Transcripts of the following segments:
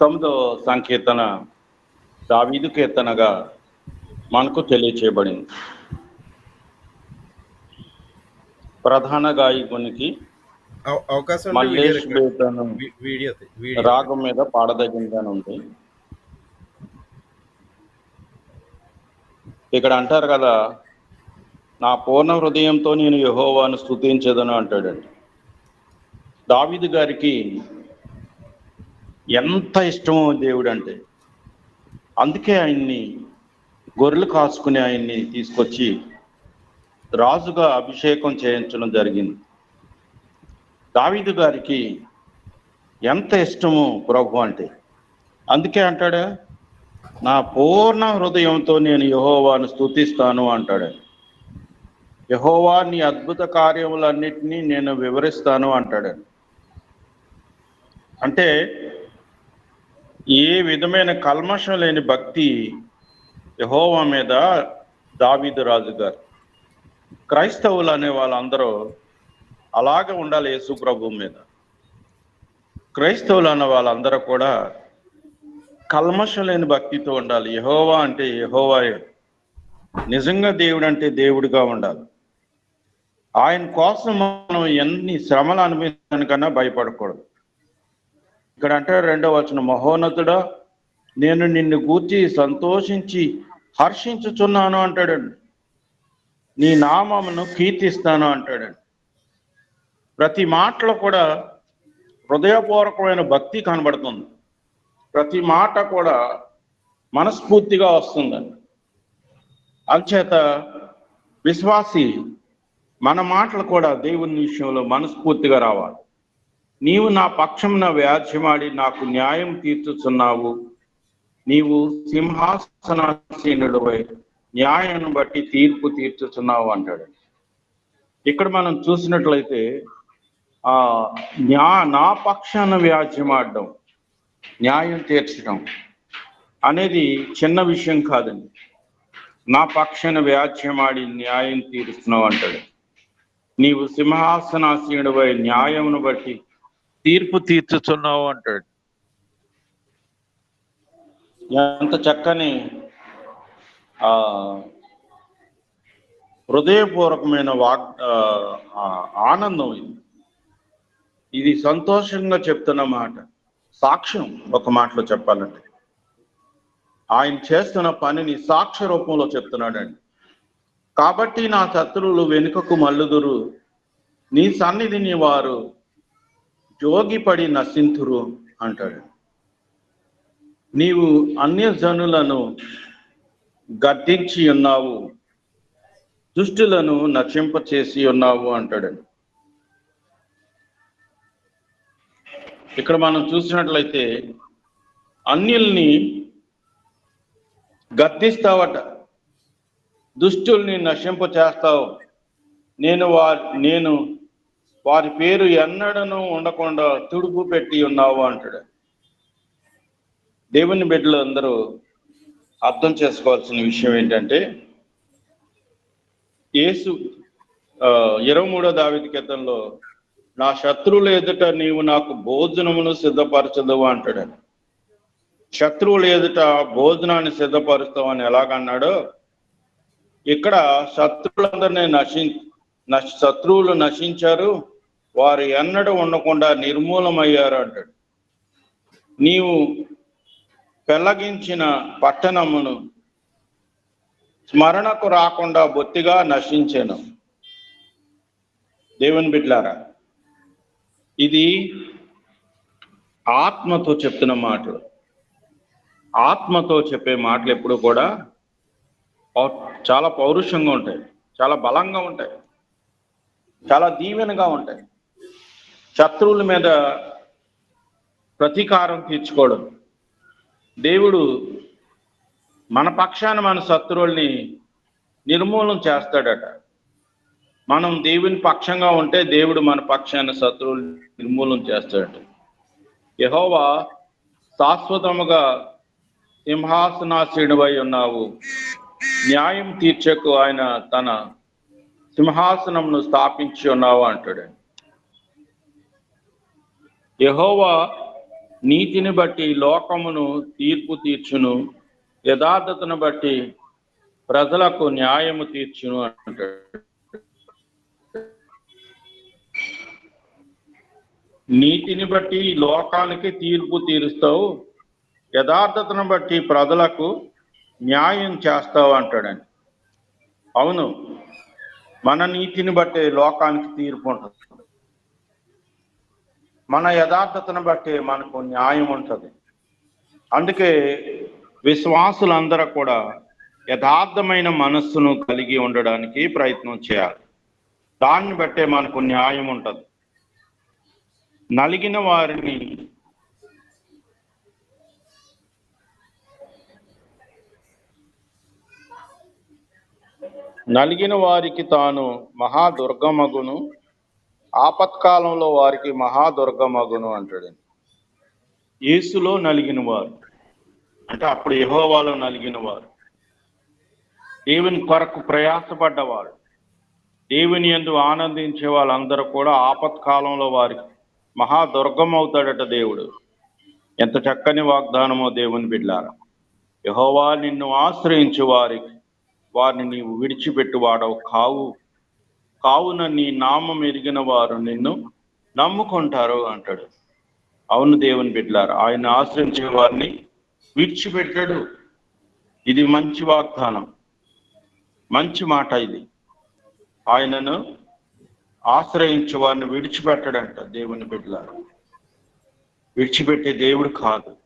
తొమ్మిదో సంకీర్తన దావీదు కీర్తనగా మనకు తెలియచేయబడింది. ప్రధాన గాయకునికి అవ- అవకాశం మల్లేష్ బేతను రాగం మీద పాడదగిందని ఉంది ఇక్కడ అంటారు కదా నా పూర్ణ హృదయంతో నేను యహోవాను స్తుతించదను అంటాడండి. దావీదు గారికి ఎంత ఇష్టమో దేవుడు అంటే అందుకే ఆయన్ని గొర్రెలు కాసుకుని ఆయన్ని తీసుకొచ్చి రాజుగా అభిషేకం చేయించడం జరిగింది. దావీదు గారికి ఎంత ఇష్టము ప్రభు అంటే అందుకే అంటాడా నా పూర్ణ హృదయంతో నేను యహోవాను స్తుతిస్తాను అంటాడు. యహోవా నీ అద్భుత కార్యములన్నిటినీ నేను వివరిస్తాను అంటాడు. అంటే ఏ విధమైన కల్మషం లేని భక్తి యహోవా మీద దావీదు రాజు గారు. క్రైస్తవులు అనే వాళ్ళందరూ అలాగే ఉండాలి యేసు ప్రభు మీద. క్రైస్తవులు అన్న వాళ్ళందరూ కూడా కల్మషం లేని భక్తితో ఉండాలి. యహోవా అంటే యహోవాయే. నిజంగా దేవుడు అంటే దేవుడిగా ఉండాలి. ఆయన కోసం మనం ఎన్ని శ్రమలు అనుభవించడానికన్నా భయపడకూడదు. ఇక్కడ అంటే రెండవ వచ్చిన మహోన్నతుడా నేను నిన్ను గూర్చి సంతోషించి హర్షించుచున్నాను అంటాడండి. నీ నామమును కీర్తిస్తాను అంటాడండి. ప్రతి మాటలో కూడా హృదయపూర్వకమైన భక్తి కనబడుతుంది. ప్రతి మాట కూడా మనస్ఫూర్తిగా వస్తుందండి. అంచేత విశ్వాసి మన మాటలు కూడా దేవుని విషయంలో మనస్ఫూర్తిగా రావాలి. నీవు నా పక్షమున వ్యాధ్యమాడి నాకు న్యాయం తీర్చుచున్నావు. నీవు సింహాసనాసీనుడువై న్యాయాన్ని బట్టి తీర్పు తీర్చుచున్నావు అంటాడు. ఇక్కడ మనం చూసినట్లయితే ఆ న్యా నా పక్షాన వ్యాజ్యమాడడం న్యాయం తీర్చడం అనేది చిన్న విషయం కాదండి. నా పక్షాన వ్యాజ్యమాడి న్యాయం తీరుస్తున్నావు అంటాడు. నీవు సింహాసనాసీనుడివై న్యాయమును బట్టి తీర్పు తీర్చుచున్నావు అంటాడు. ఎంత చక్కని ఆ హృదయపూర్వకమైన వాగ్ ఆనందం ఇది. ఇది సంతోషంగా చెప్తున్న మాట. సాక్ష్యం ఒక మాటలో చెప్పాలంటే. ఆయన చేస్తున్న పనిని సాక్ష్య రూపంలో చెప్తున్నాడండి. కాబట్టి నా శత్రువులు వెనుకకు మల్లుదురు నీ సన్నిధిని వారు జోగిపడి నశింతురు అంటాడు. నీవు అన్యజనులను గద్దించి ఉన్నావు దుష్టులను నశింప చేసి ఉన్నావు అంటాడు. ఇక్కడ మనం చూసినట్లయితే అన్యుల్ని గద్దిస్తావట దుష్టుల్ని నశింప చేస్తావు నేను వారి నేను వారి పేరు ఎన్నడను ఉండకుండా తుడుపు పెట్టి ఉన్నావు అంటాడు. దేవుని బిడ్డలు అందరూ అర్థం చేసుకోవాల్సిన విషయం ఏంటంటే యేసు ఇరవై మూడో దావిది క్రితంలో నా శత్రువుల ఎదుట నీవు నాకు భోజనమును సిద్ధపరచదు అంటాడు. శత్రువుల ఎదుట భోజనాన్ని సిద్ధపరుస్తావు అని ఎలాగన్నాడో ఇక్కడ శత్రువులందరినీ నశి నశ- శత్రువులు నశించారు వారు ఎన్నడూ ఉండకుండా నిర్మూలమయ్యారు అంటాడు. నీవు పెళ్ళగించిన పట్టణమును స్మరణకు రాకుండా బొత్తిగా నశించాను. దేవుని బిడ్లారా ఇది ఆత్మతో చెప్తున్న మాటలు. ఆత్మతో చెప్పే మాటలు ఎప్పుడు కూడా చాలా పౌరుషంగా ఉంటాయి చాలా బలంగా ఉంటాయి చాలా దీవెనగా ఉంటాయి. శత్రువుల మీద ప్రతీకారం తీర్చుకోవడం. దేవుడు మన పక్షాన మన శత్రువుల్ని నిర్మూలన చేస్తాడట. మనం దేవుని పక్షంగా ఉంటే దేవుడు మన పక్షాన శత్రువులు నిర్మూలన చేస్తాడట. యహోవా శాశ్వతముగా సింహాసనాసీనుడై ఉన్నావు. న్యాయం తీర్చకు ఆయన తన సింహాసనమును స్థాపించి ఉన్నావు అంటాడు యహోవా నీతిని బట్టి లోకమును తీర్పు తీర్చును యథార్థతను బట్టి ప్రజలకు న్యాయము తీర్చును అంటాడు. నీతిని బట్టి లోకానికి తీర్పు తీరుస్తావు యథార్థతను బట్టి ప్రజలకు న్యాయం చేస్తావు అంటాడని అవును మన నీతిని బట్టి లోకానికి తీర్పు ఉంటుంది. మన యథార్థతను బట్టి మనకు న్యాయం ఉంటుంది. అందుకే విశ్వాసులందరూ కూడా యథార్థమైన మనస్సును కలిగి ఉండడానికి ప్రయత్నం చేయాలి. దాన్ని బట్టే మనకు న్యాయం ఉంటుంది. నలిగిన వారిని నలిగిన వారికి తాను మహాదుర్గమగును. ఆపత్కాలంలో వారికి మహాదుర్గమగును అంటాడు. యేసులో నలిగిన వారు అంటే అప్పుడు యహోవాలో నలిగిన వారు దేవుని కొరకు ప్రయాసపడ్డవారు. దేవుని ఎందు ఆనందించే వాళ్ళందరూ కూడా ఆపత్కాలంలో వారికి మహాదుర్గం అవుతాడట దేవుడు. ఎంత చక్కని వాగ్దానమో దేవుని బిడ్డారా. యహోవా నిన్ను ఆశ్రయించు వారికి వారిని నీవు విడిచిపెట్టువాడవు కావు. కావున నీ నామం ఎరిగిన వారు నిన్ను నమ్ముకుంటారు అంటాడు. అవును దేవుని బిడ్డలారు ఆయన ఆశ్రయించే వారిని విడిచిపెట్టాడు. ఇది మంచి వాగ్దానం. మంచి మాట ఇది. ఆయనను ఆశ్రయించే వారిని విడిచిపెట్టడంట దేవుని బిడ్డలారు. విడిచిపెట్టే దేవుడు కాదు.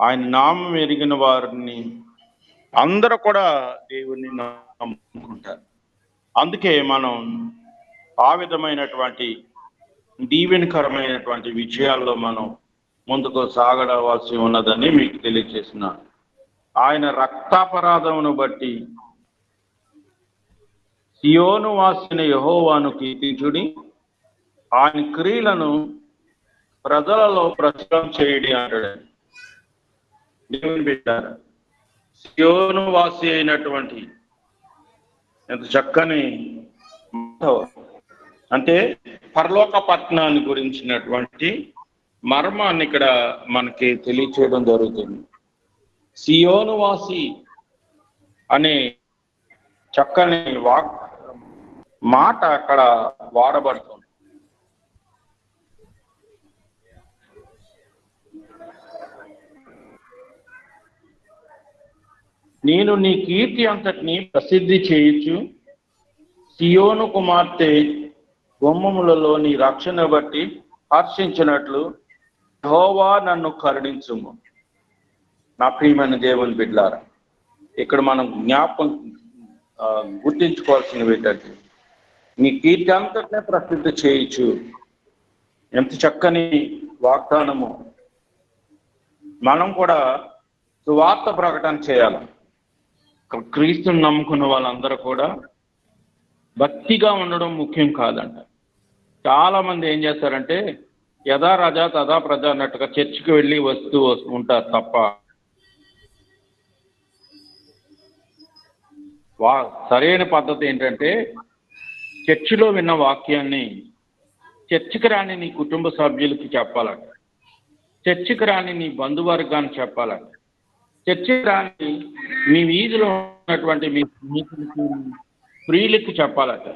ఆయన నామం ఎరిగిన వారిని అందరూ కూడా దేవుణ్ణి నమ్ముకుంటారు. అందుకే మనం ఆ విధమైనటువంటి దీవెనకరమైనటువంటి విజయాల్లో మనం ముందుకు సాగడవలసి ఉన్నదని మీకు తెలియజేస్తున్నాను ఆయన రక్తాపరాధమును బట్టి సియోను వాసిన యహోవాను కీర్తించుడి. ఆయన క్రియలను ప్రజలలో ప్రచురం చేయడి అంటాడు. దేవుని సియోను వాసి అయినటువంటి ఎంత చక్కని అంటే పరలోక పట్టణాన్ని గురించినటువంటి మర్మాన్ని ఇక్కడ మనకి తెలియచేయడం జరుగుతుంది. సియోనువాసి అనే చక్కని వాక్ మాట అక్కడ వాడబడుతుంది. నేను నీ కీర్తి అంతటిని ప్రసిద్ధి చేయొచ్చు సియోను కుమార్తె గుమ్మములలో నీ రక్షణ బట్టి హర్షించినట్లు ధోవా నన్ను కరుణించుము. నా ప్రియమైన దేవుని బిడ్లారా ఇక్కడ మనం జ్ఞాపకం గుర్తించుకోవాల్సినవి ఏంటంటే నీ కీర్తి అంతటినే ప్రసిద్ధి చేయొచ్చు ఎంత చక్కని వాగ్దానము. మనం కూడా సువార్త ప్రకటన చేయాలి. క్రీస్తుని నమ్ముకున్న వాళ్ళందరూ కూడా భక్తిగా ఉండడం ముఖ్యం కాదంట. చాలా మంది ఏం చేస్తారంటే యథా రాజా తదా ప్రజ అన్నట్టుగా చర్చికి వెళ్ళి వస్తూ వస్తూ ఉంటారు తప్ప వా సరైన పద్ధతి ఏంటంటే చర్చిలో విన్న వాక్యాన్ని చర్చికి రాని నీ కుటుంబ సభ్యులకి చెప్పాలంట. చర్చికి రాని నీ బంధువర్గాన్ని చెప్పాలంట. చర్చికి రాని మీ వీధిలో ఉన్నటువంటి మీ స్నేహితులకి ప్రియులకి చెప్పాలట.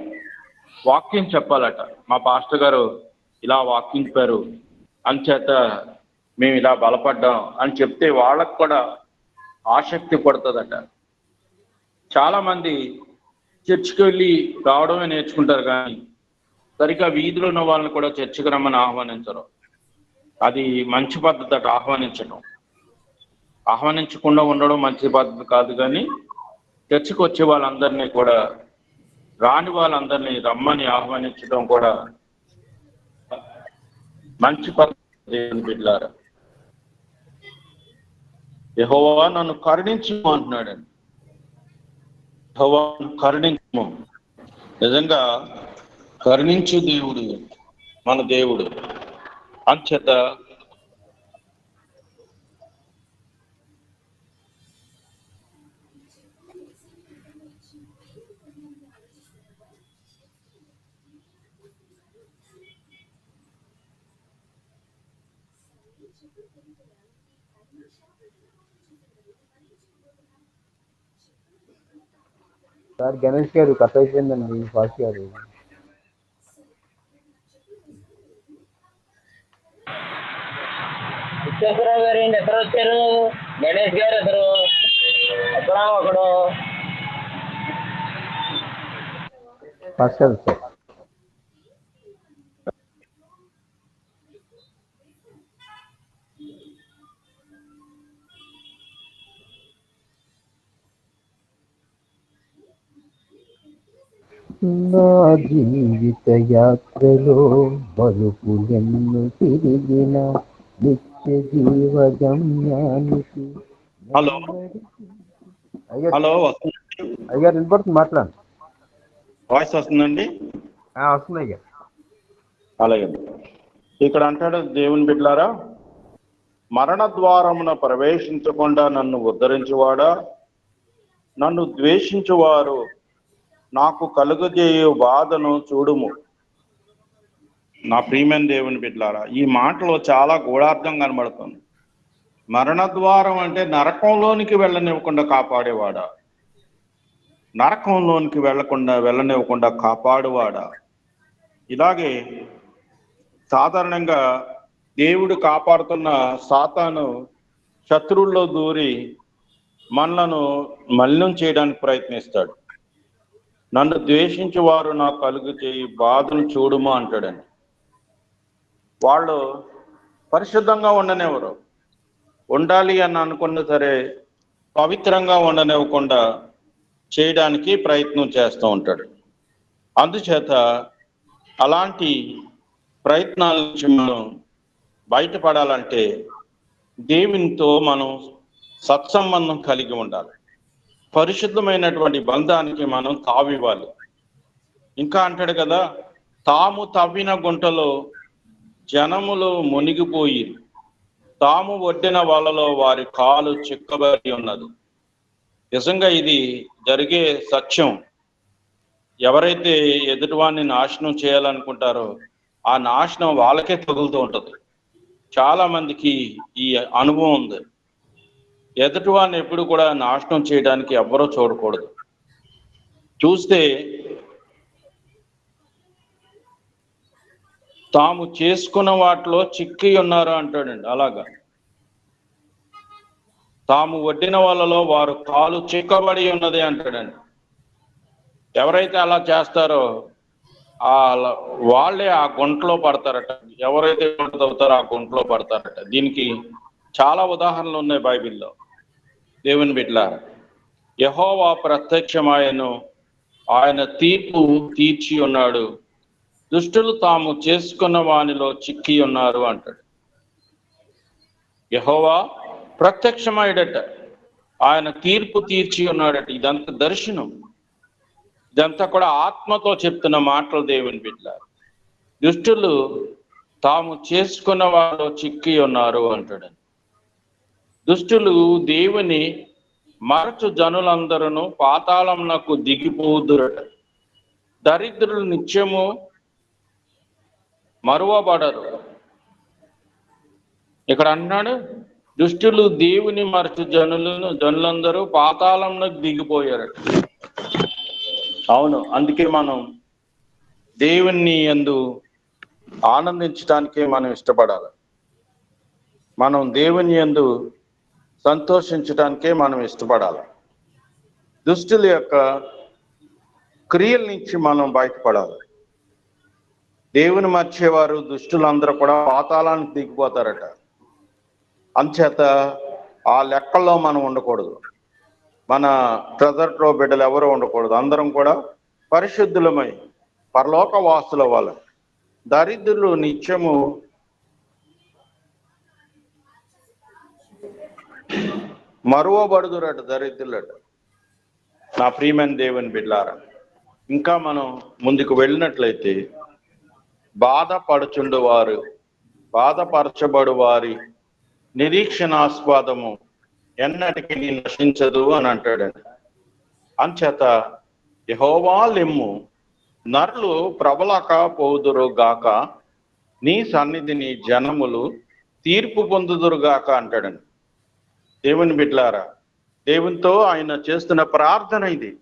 వాక్యం చెప్పాలట. మా పాస్టర్ గారు ఇలా వాక్యం చెప్పారు అంచేత మేము ఇలా బలపడ్డాం అని చెప్తే వాళ్ళకు కూడా ఆసక్తి పడుతుందట. చాలా మంది చర్చికి వెళ్ళి రావడమే నేర్చుకుంటారు కానీ సరిగ్గా వీధిలో ఉన్న వాళ్ళని కూడా చర్చికి రమ్మని ఆహ్వానించరు. అది మంచి పద్ధతి అట ఆహ్వానించడం ఆహ్వానించకుండా ఉండడం మంచి పద్ధతి కాదు కానీ చర్చికి వచ్చే వాళ్ళందరినీ కూడా రాని వాళ్ళందరినీ రమ్మని ఆహ్వానించడం కూడా మంచి పద్ధతి దేవుని యహోవా నన్ను కరుణించము అంటున్నాడు యహోవా కరుణించము. నిజంగా కరుణించు దేవుడు మన దేవుడు. అంచేత సార్ గణేష్ గారు కట్ అయిపోయిందండి ఫాస్ట్ గారు. విశ్వేశ్వరరావు గారు ఏంటి? ఎక్కడ వచ్చారు? గణేష్ గారు ఎక్కడ? ఒకడు ఫాస్ట్ సార్. నా జీవిత యాత్రలో మలుపులెన్ను తిరిగిన నిత్య జీవ గమ్యానికి హలో హలో వస్తుంది అయ్యా వినపడుతుంది మాట్లాడండి వాయిస్ వస్తుందండి? వస్తుంది అయ్యా అలాగే. ఇక్కడ అంటాడు దేవుని బిడ్లారా మరణ ద్వారమున ప్రవేశించకుండా నన్ను ఉద్ధరించువాడా? నన్ను ద్వేషించువారు నాకు కలుగజేయు బాధను చూడుము. నా ప్రియమైన దేవుని బిడ్లారా ఈ మాటలో చాలా గూఢార్థం కనబడుతుంది. మరణ ద్వారం అంటే నరకంలోనికి వెళ్ళనివ్వకుండా కాపాడేవాడా? నరకంలోనికి వెళ్ళకుండా వెళ్ళనివ్వకుండా కాపాడువాడా? ఇలాగే సాధారణంగా దేవుడు కాపాడుతున్న సాతాను శత్రువుల్లో దూరి మనలను మలినం చేయడానికి ప్రయత్నిస్తాడు. నన్ను ద్వేషించి వారు నాకు కలుగు చేయి బాధను చూడుమా అంటాడండి వాళ్ళు పరిశుద్ధంగా ఉండనివ్వరు. ఉండాలి అని అనుకున్న సరే పవిత్రంగా ఉండనివ్వకుండా చేయడానికి ప్రయత్నం చేస్తూ ఉంటాడు. అందుచేత అలాంటి ప్రయత్నాల నుంచి మనం బయటపడాలంటే దేవునితో మనం సత్సంబంధం కలిగి ఉండాలి. పరిశుద్ధమైనటువంటి బంధానికి మనం తావివ్వాలి. ఇంకా అంటాడు కదా తాము తవ్విన గుంటలో జనములు మునిగిపోయి తాము ఒడ్డిన వాళ్ళలో వారి కాలు చిక్కబడి ఉన్నది. నిజంగా ఇది జరిగే సత్యం. ఎవరైతే ఎదుటివాడిని నాశనం చేయాలనుకుంటారో ఆ నాశనం వాళ్ళకే తగులుతూ ఉంటుంది. చాలా మందికి ఈ అనుభవం ఉంది. ఎదుటివాడిని ఎప్పుడు కూడా నాశనం చేయడానికి ఎవ్వరూ చూడకూడదు. చూస్తే తాము చేసుకున్న వాటిలో చిక్కి ఉన్నారు అంటాడండి అలాగా. తాము వడ్డిన వాళ్ళలో వారు కాలు చిక్కబడి ఉన్నది అంటాడండి. ఎవరైతే అలా చేస్తారో ఆ వాళ్ళే ఆ గుంటలో పడతారట. ఎవరైతే గుంట తవ్వుతారో ఆ గుంటలో పడతారట. దీనికి చాలా ఉదాహరణలు ఉన్నాయి బైబిల్లో. దేవుని బిడ్డ యహోవా ప్రత్యక్షమాయను ఆయన తీర్పు తీర్చి ఉన్నాడు. దుష్టులు తాము చేసుకున్న వానిలో చిక్కి ఉన్నారు అంటాడు. యహోవా ప్రత్యక్షమాయుడట ఆయన తీర్పు తీర్చి ఉన్నాడట. ఇదంతా దర్శనం. ఇదంతా కూడా ఆత్మతో చెప్తున్న మాటలు దేవుని బిడ్డ దుష్టులు తాము చేసుకున్న వారు చిక్కి ఉన్నారు అంటాడు దుష్టులు దేవుని మరచు జనులందరూ పాతాళంనకు దిగిపోదురట. దరిద్రులు నిత్యము మరువబడరు. ఇక్కడ అన్నాడు దుష్టులు దేవుని మరచు జనులను జనులందరూ పాతాళంలోకి దిగిపోయారట. అవును అందుకే మనం దేవుణ్ణి ఎందు ఆనందించడానికే మనం ఇష్టపడాలి. మనం దేవుని ఎందు సంతోషించడానికే మనం ఇష్టపడాలి. దుష్టుల యొక్క క్రియల నుంచి మనం బయటపడాలి. దేవుని మర్చేవారు దుష్టులందరూ కూడా పాతాళానికి దిగిపోతారట. అంచేత ఆ లెక్కల్లో మనం ఉండకూడదు. మన ట్రెజర్లో బిడ్డలు ఎవరు ఉండకూడదు. అందరం కూడా పరిశుద్ధులమై పరలోక వాసుల వాళ్ళ దరిద్రులు నిత్యము మరువబడుదురట దరిద్రులట. నా ప్రియమైన దేవుని బిడ్లారా ఇంకా మనం ముందుకు వెళ్ళినట్లయితే బాధపడుచుండు వారు బాధపరచబడు వారి నిరీక్షణాస్వాదము ఎన్నటికి నశించదు అని అంటాడండి. అంచేత యహోవా లెమ్ము నర్లు ప్రబలక పోదురు గాక నీ సన్నిధిని జనములు తీర్పు పొందుదురుగాక అంటాడండి. దేవుని బిడ్లారా దేవునితో ఆయన చేస్తున్న ప్రార్థన ఇది.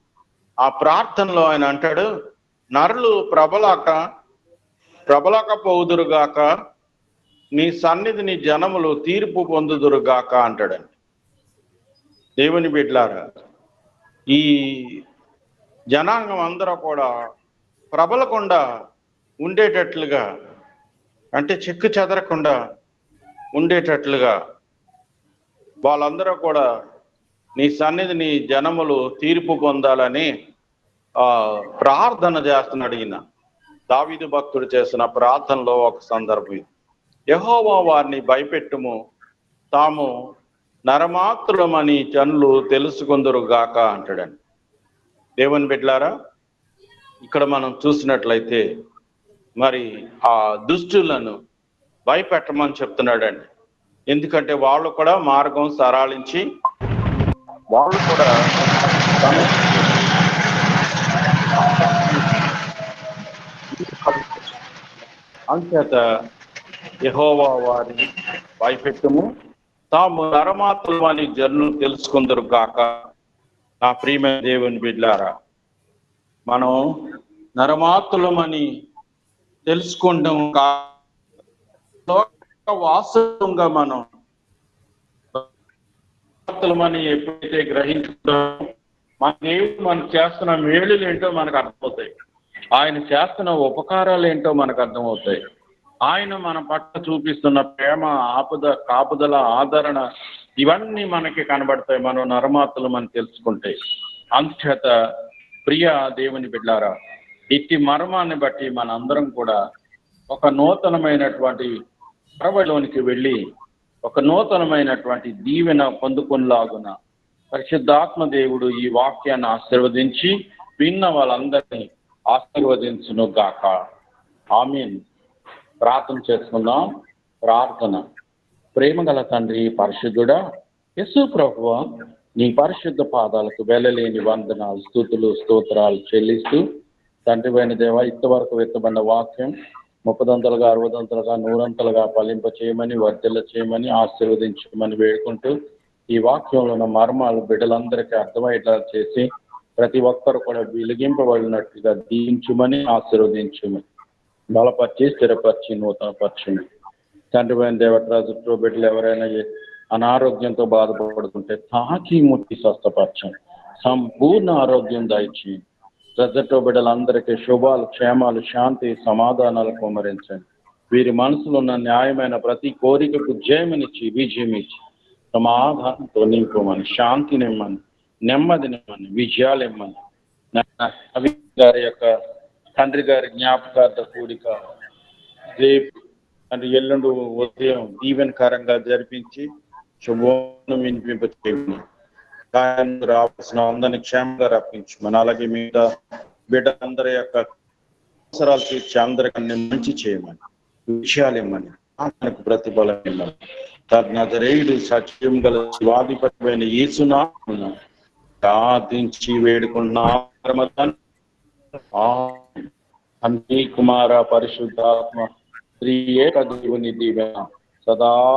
ఆ ప్రార్థనలో ఆయన అంటాడు నరులు ప్రబలాక ప్రబలక పోదురుగాక నీ సన్నిధిని జనములు తీర్పు పొందుదురుగాక అంటాడండి. దేవుని బిడ్లారా ఈ జనాంగం అందరూ కూడా ప్రబలకుండా ఉండేటట్లుగా అంటే చెక్కు చెదరకుండా ఉండేటట్లుగా వాళ్ళందరూ కూడా నీ సన్నిధిని జనములు తీర్పు పొందాలని ఆ ప్రార్థన చేస్తున్నాడు ఈయన దావిదు భక్తుడు చేసిన ప్రార్థనలో ఒక సందర్భం ఇది. యెహోవా వారిని భయపెట్టుము. తాము నరమాత్రులమని జనులు తెలుసుకుందరు గాక అంటాడండి దేవుని బిడ్లారా ఇక్కడ మనం చూసినట్లయితే మరి ఆ దుష్టులను భయపెట్టమని చెప్తున్నాడండి. ఎందుకంటే వాళ్ళు కూడా మార్గం సరాళించి వాళ్ళు కూడా అంచేత యహోవా వారిని భయపెట్టము. తాము నరమాత్రులు అని జనులు తెలుసుకుందరు కాక నా ప్రియమైన దేవుని బిడ్డారా మనం నరమాతులమని తెలుసుకుంటాం కా వాస్తవంగా మనం నరమాత్రులమని ఎప్పుడైతే గ్రహించుకుంటామో మన దేవుడు మనం చేస్తున్న మేలులు ఏంటో మనకు అర్థమవుతాయి. ఆయన చేస్తున్న ఉపకారాలు ఏంటో మనకు అర్థమవుతాయి. ఆయన మన పట్ల చూపిస్తున్న ప్రేమ ఆపద కాపుదల ఆదరణ ఇవన్నీ మనకి కనబడతాయి మనం నరమాతలు మనం తెలుసుకుంటే. అందుచేత ప్రియ దేవుని బిడ్డారా ఇట్టి మర్మాన్ని బట్టి మనందరం కూడా ఒక నూతనమైనటువంటి పరవలోనికి వెళ్ళి ఒక నూతనమైనటువంటి దీవెన పొందుకునిలాగున పరిశుద్ధాత్మ దేవుడు ఈ వాక్యాన్ని ఆశీర్వదించి విన్న వాళ్ళందరినీ ఆశీర్వదించును గాక ఆమీన్. ప్రార్థన చేసుకుందాం. ప్రార్థన. ప్రేమగల తండ్రి పరిశుద్ధుడా యశు ప్రభువ నీ పరిశుద్ధ పాదాలకు వెళ్ళలేని వందనాలు స్థుతులు స్తోత్రాలు చెల్లిస్తూ తండ్రివైన దేవ ఇంతవరకు వెత్తబడిన వాక్యం ముప్పదంతలుగా అరవదంతలుగా నూరంతలుగా ఫలింప చేయమని వర్ధిల్ల చేయమని ఆశీర్వదించమని వేడుకుంటూ ఈ వాక్యంలో ఉన్న మర్మాలు బిడ్డలందరికీ అర్థమయ్యేలా చేసి ప్రతి ఒక్కరు కూడా వెలిగింపబడినట్టుగా దీవించుమని ఆశీర్వదించుమని బలపరిచి స్థిరపరిచి నూతనపరచుమని. తండ్రిపైన దేవతరాజు బిడ్డలు ఎవరైనా అనారోగ్యంతో బాధపడుతుంటే తాకి ముట్టి స్వస్థపరచండి. సంపూర్ణ ఆరోగ్యం దయచేయండి. శ్రద్ధతో బిడ్డలందరికీ శుభాలు క్షేమాలు శాంతి సమాధానాలు కుమరించండి. వీరి మనసులో ఉన్న న్యాయమైన ప్రతి కోరికకు జయమనిచ్చి విజయం ఇచ్చి సమాధానంతో నింపుమని శాంతినిమ్మని నెమ్మదినిమ్మని విజయాలు ఇమ్మని కవి గారి యొక్క తండ్రి గారి జ్ఞాపకార్థ కూడిక రేపు అంటే ఎల్లుండు ఉదయం దీవెనకరంగా జరిపించి శుభం వినిపింపచేయమని. రావాల్సిన అందరిని క్షేమంగా రప్పించమని అలాగే మీద బిడ్డలందరి యొక్క అవసరాలు తీర్చి అందరికీ మంచి చేయమని విషయాలు ఇమ్మని ఆత్మకు ప్రతిఫలం ఇమ్మని. తజ్ఞతరేయుడు సత్యం గల శివాధిపతిమైన ఈసునా ప్రార్థించి వేడుకున్నా తండ్రి కుమార పరిశుద్ధాత్మ శ్రీ ఏక దేవుని దీవెన సదా